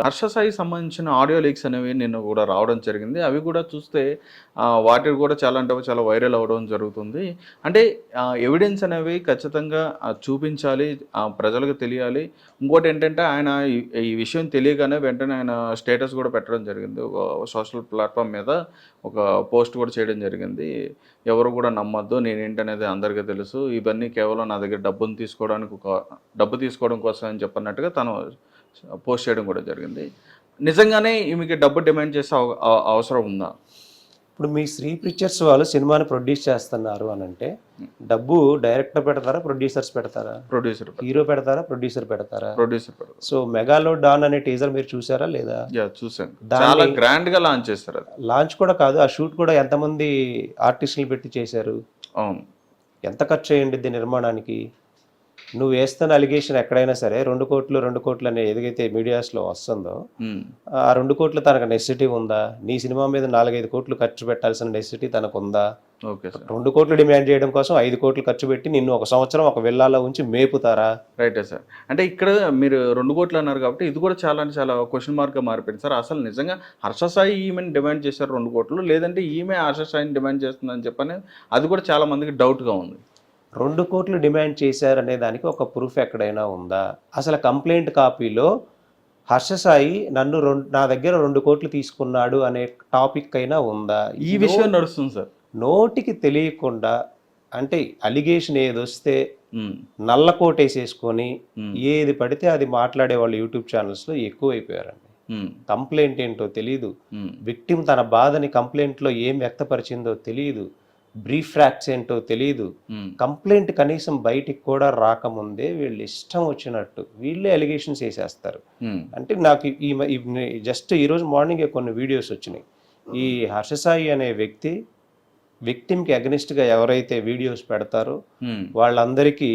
హర్ష సాయి సంబంధించిన audio leaks అనేవి నిన్న కూడా రావడం జరిగింది. అవి కూడా చూస్తే వాటికి కూడా చాలా అంటే చాలా వైరల్ అవ్వడం జరుగుతుంది. అంటే ఎవిడెన్స్ అనేవి ఖచ్చితంగా చూపించాలి ప్రజలకు తెలియాలి. ఇంకోటి ఏంటంటే ఆయన ఈ- ఈ విషయం తెలియగానే వెంటనే ఆయన స్టేటస్ కూడా పెట్టడం జరిగింది. ఒక సోషల్ ప్లాట్ఫామ్ మీద ఒక పోస్ట్ కూడా చేయడం జరిగింది. ఎవరు కూడా నమ్మద్దు నేనేంటనేది అందరికీ తెలుసు. ఇవన్నీ కేవలం నా దగ్గర డబ్బును తీసుకోవడానికి ఒక డబ్బు తీసుకోవడం కోసం అని చెప్పన్నట్టుగా తను పోస్ట్ చేయడం కూడా జరిగింది. నిజంగానే ఈమెకి డబ్బు డిమాండ్ చేసే అవ- అవ- అవసరం ఉందా? ఇప్పుడు మీ శ్రీ పిక్చర్స్ వాళ్ళు సినిమాని ప్రొడ్యూస్ చేస్తున్నారు అని అంటే డబ్బు డైరెక్టర్ పెడతారా ప్రొడ్యూసర్స్ పెడతారా? ప్రొడ్యూసర్ హీరో పెడతారా ప్రొడ్యూసర్ పెడతారా? ప్రొడ్యూసర్ సో మెగాలో డాన్ అనే టీజర్ మీరు చూసారా లేదా? చూసాను చాలా గ్రాండ్గా లాంచ్ చేస్తారు లాంచ్ కూడా కాదు ఆ షూట్ కూడా ఎంతమంది ఆర్టిస్టులు పెట్టి చేశారు? అవును. ఎంత ఖర్చు అయ్యింది నిర్మాణానికి? నువ్వు వేస్తున్న అలిగేషన్ ఎక్కడైనా సరే రెండు కోట్లు రెండు కోట్లు అనే ఏదైతే మీడియాస్లో వస్తుందో. ఆ రెండు కోట్లు తనకు నెసిటీ ఉందా? నీ సినిమా మీద నాలుగైదు కోట్లు ఖర్చు పెట్టాల్సిన నెసిటీ తనకు ఉందా? Okay sir. రెండు కోట్లు డిమాండ్ చేయడం కోసం ఐదు కోట్లు ఖర్చు పెట్టి నిన్ను ఒక సంవత్సరం ఒక విల్లాలో ఉంచి మేపుతారా? రైటే సార్ అంటే ఇక్కడ మీరు రెండు కోట్లు అన్నారు కాబట్టి ఇది కూడా చాలా అంటే చాలా క్వశ్చన్ మార్క్గా మారిపోయింది. సార్ అసలు నిజంగా హర్ష సాయి ఈమెను డిమాండ్ చేశారు రెండు కోట్లు? లేదంటే ఈమె హర్ష సాయిని డిమాండ్ చేస్తుందని చెప్పని అది కూడా చాలా మందికి డౌట్గా ఉంది. రెండు కోట్లు డిమాండ్ చేశారనే దానికి ఒక ప్రూఫ్ ఎక్కడైనా ఉందా అసలు కంప్లైంట్ కాపీలో హర్షసాయి నన్ను రెండు నా దగ్గర రెండు కోట్లు తీసుకున్నాడు అనే టాపిక్ అయినా ఉందా ఈ విషయం నడుస్తుంది సార్ నోటికి తెలియకుండా అంటే అలిగేషన్ ఏది వస్తే. నల్ల కోటేసేసుకొని. ఏది పడితే అది మాట్లాడే వాళ్ళు యూట్యూబ్ ఛానల్స్లో ఎక్కువైపోయారండి. కంప్లైంట్ ఏంటో తెలియదు. విక్టిమ్ తన బాధని కంప్లైంట్లో ఏం వ్యక్తపరిచిందో తెలియదు బ్రీఫ్ ఫ్యాక్ట్స్ ఏంటో తెలియదు. కంప్లైంట్ కనీసం బయటికి కూడా రాకముందే వీళ్ళు ఇష్టం వచ్చినట్టు వీళ్ళే అలిగేషన్స్ వేసేస్తారు ఉమ్. అంటే నాకు ఈ జస్ట్ ఈరోజు మార్నింగే కొన్ని వీడియోస్ వచ్చినాయి ఈ హర్షసాయి అనే వ్యక్తి విక్టిమ్కి అగనిస్ట్గా ఎవరైతే వీడియోస్ పెడతారో. వాళ్ళందరికీ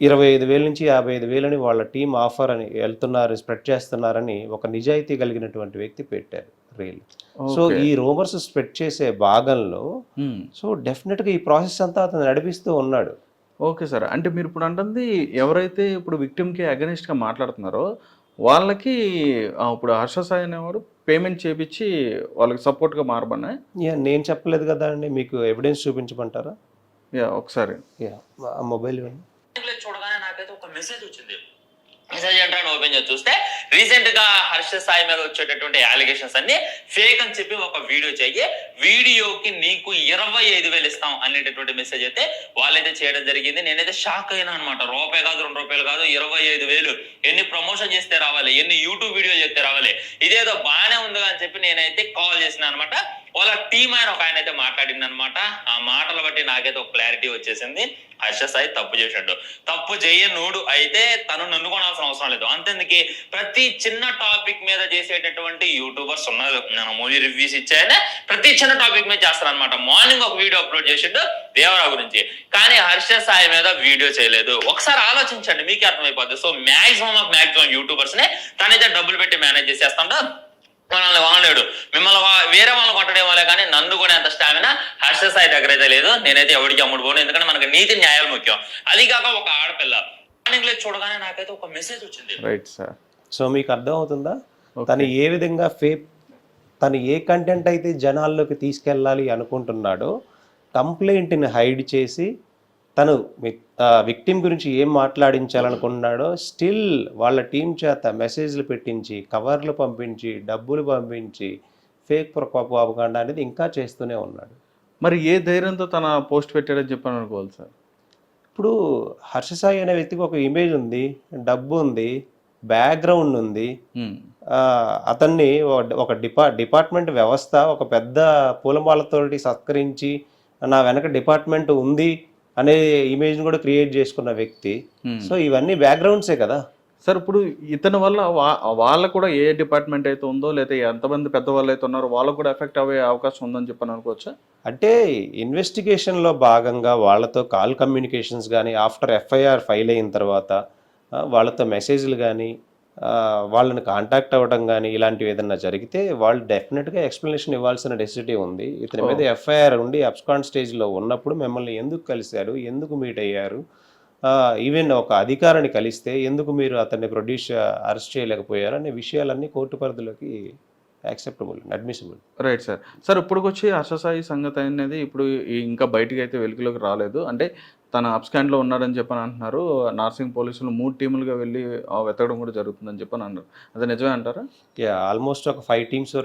ఇరవై ఐదు వేల నుంచి యాభై ఐదు వేలని వాళ్ళ టీం ఆఫర్ అని వెళ్తున్నారు స్ప్రెడ్ చేస్తున్నారని ఒక నిజాయితీ కలిగినటువంటి వ్యక్తి పెట్టారు రీల్ సో. ఈ రూమర్స్ స్ప్రెడ్ చేసే భాగంలో. సో డెఫినెట్గా ఈ ప్రాసెస్ అంతా అతను నడిపిస్తూ ఉన్నాడు. ఓకే సార్ అంటే మీరు ఇప్పుడు అంటుంది ఎవరైతే ఇప్పుడు విక్టిమ్కి అగనిస్ట్గా మాట్లాడుతున్నారో వాళ్ళకి ఇప్పుడు హర్ష సాయి అనేవాడు పేమెంట్ చేపించి వాళ్ళకి సపోర్ట్గా మారబన్నా యా నేను చెప్పలేదు కదా అండి మీకు ఎవిడెన్స్ చూపించమంటారా? యా ఒకసారి. యా మొబైల్ చూడగానే నాకైతే ఒక మెసేజ్ వచ్చింది. మెసేజ్ ఏంటని ఓపెన్ చేసి చూస్తే రీసెంట్గా హర్ష సాయి మీద వచ్చేటటువంటి అలిగేషన్స్ అన్ని ఫేక్ అని చెప్పి ఒక వీడియో చెయ్యి. వీడియోకి నీకు ఇరవై ఐదు వేలు ఇస్తాం అనేటటువంటి మెసేజ్ అయితే వాళ్ళైతే చేయడం జరిగింది. నేనైతే షాక్ అయినా అనమాట రూపాయి కాదు రెండు రూపాయలు కాదు ఇరవై ఐదు వేలు. ఎన్ని ప్రమోషన్ చేస్తే రావాలి ఎన్ని యూట్యూబ్ వీడియో చేస్తే రావాలి. ఇదేదో బాగానే ఉంది అని చెప్పి నేనైతే కాల్ చేసిన అనమాట వాళ్ళ టీం ఆయన ఒక ఆయన అయితే మాట్లాడింది అనమాట ఆ మాటలు బట్టి నాకైతే ఒక క్లారిటీ వచ్చేసింది. హర్ష సాయి తప్పు చేశాడు. తప్పు చేయనుడు అయితే తను నన్నుకోనాల్సిన అవసరం లేదు. అంతెందుకే ప్రతి చిన్న టాపిక్ మీద చేసేటటువంటి యూట్యూబర్స్ ఉన్నారు. నేను మూవీ రివ్యూస్ ఇచ్చాయనే ప్రతి చిన్న టాపిక్ మీద చేస్తారు అనమాట మార్నింగ్ ఒక వీడియో అప్లోడ్ చేసిండు దేవరా గురించి. కానీ హర్ష సాయి మీద వీడియో చేయలేదు. ఒకసారి ఆలోచించండి మీకే అర్థమైపోద్ది. సో మాక్సిమం ఆఫ్ మాక్సిమం యూట్యూబర్స్ని తనైతే డబ్బులు పెట్టి మేనేజ్ చేసేస్తాడు? మనల్ని వాడలేడు. మిమ్మల్ని వేరే వాళ్ళని కొట్టడేమోలే కానీ నన్ను కూడా ఎంత స్టామినా హర్ష సాయి దగ్గర అయితే లేదు. నేనైతే ఎవరికి అమ్ముడు పోను. ఎందుకంటే మనకి నీతి న్యాయాలు ముఖ్యం. అది కాక ఒక ఆడపిల్ల. మార్నింగ్ లేచి చూడగానే నాకైతే ఒక మెసేజ్ వచ్చింది. రైట్ సార్ సో మీకు అర్థం అవుతుందా. తను ఏ విధంగా ఫే తను ఏ కంటెంట్ అయితే జనాల్లోకి తీసుకెళ్ళాలి అనుకుంటున్నాడో కంప్లైంట్ని హైడ్ చేసి తను విక్టిమ్ గురించి ఏం మాట్లాడించాలనుకున్నాడో స్టిల్ వాళ్ళ టీం చేత మెసేజ్లు పెట్టించి కవర్లు పంపించి డబ్బులు పంపించి ఫేక్ ప్రొపాపగాండ అనేది ఇంకా చేస్తూనే ఉన్నాడు. మరి ఏ ధైర్యంతో తన పోస్ట్ పెట్టాడని చెప్పని అనుకోవాలి సార్? ఇప్పుడు హర్షసాయి అనే వ్యక్తికి ఒక ఇమేజ్ ఉంది డబ్బు ఉంది బ్యాక్గ్రౌండ్ ఉంది. అతన్ని ఒక- ఒక డిపా డిపార్ట్మెంట్ వ్యవస్థ ఒక పెద్ద పూలమాలతోటి సత్కరించి నా వెనక డిపార్ట్మెంట్ ఉంది అనే ఇమేజ్ని కూడా క్రియేట్ చేసుకున్న వ్యక్తి. Hmm. సో ఇవన్నీ బ్యాక్గ్రౌండ్సే కదా? సార్ ఇప్పుడు ఇతని వల్ల వాళ్ళకు కూడా ఏ డిపార్ట్మెంట్ అయితే ఉందో లేదా ఎంతమంది పెద్దవాళ్ళు అయితే ఉన్నారో వాళ్ళకు కూడా ఎఫెక్ట్ అయ్యే అవకాశం ఉందని చెప్పని అనుకోవచ్చా? అంటే ఇన్వెస్టిగేషన్లో భాగంగా వాళ్ళతో కాల్ కమ్యూనికేషన్స్ కానీ ఆఫ్టర్ ఎఫ్ఐఆర్ ఫైల్ అయిన తర్వాత వాళ్ళతో మెసేజ్లు కానీ వాళ్ళని కాంటాక్ట్ అవ్వడం కానీ ఇలాంటివి ఏదన్నా జరిగితే వాళ్ళు డెఫినెట్గా ఎక్స్ప్లెనేషన్ ఇవ్వాల్సిన డెసిటీ ఉంది. ఇతని మీద ఎఫ్ఐఆర్ ఉండి అబ్స్కాన్ స్టేజ్లో ఉన్నప్పుడు మిమ్మల్ని ఎందుకు కలిశారు? ఎందుకు మీట్ అయ్యారు? ఈవెన్ ఒక అధికారిని కలిస్తే ఎందుకు మీరు అతన్ని ప్రొడ్యూస్ అరెస్ట్ చేయలేకపోయారు? అనే విషయాలన్నీ కోర్టు పరిధిలోకి acceptable admissible right sir sir ఇప్పటికొచ్చి Harsha Sai సంగతి అనేది ఇప్పుడు ఇంకా బయటికి అయితే వెలుగులోకి రాలేదు. అంటే తన అప్స్కాండ్లో ఉన్నాడని చెప్పని అంటున్నారు. నార్సింగ్ పోలీసులు మూడు టీములుగా వెళ్ళి వెతకడం కూడా జరుగుతుందని చెప్పని అన్నారు. అది నిజమే అంటారా? ఆల్మోస్ట్ ఒక ఫైవ్ టీమ్స్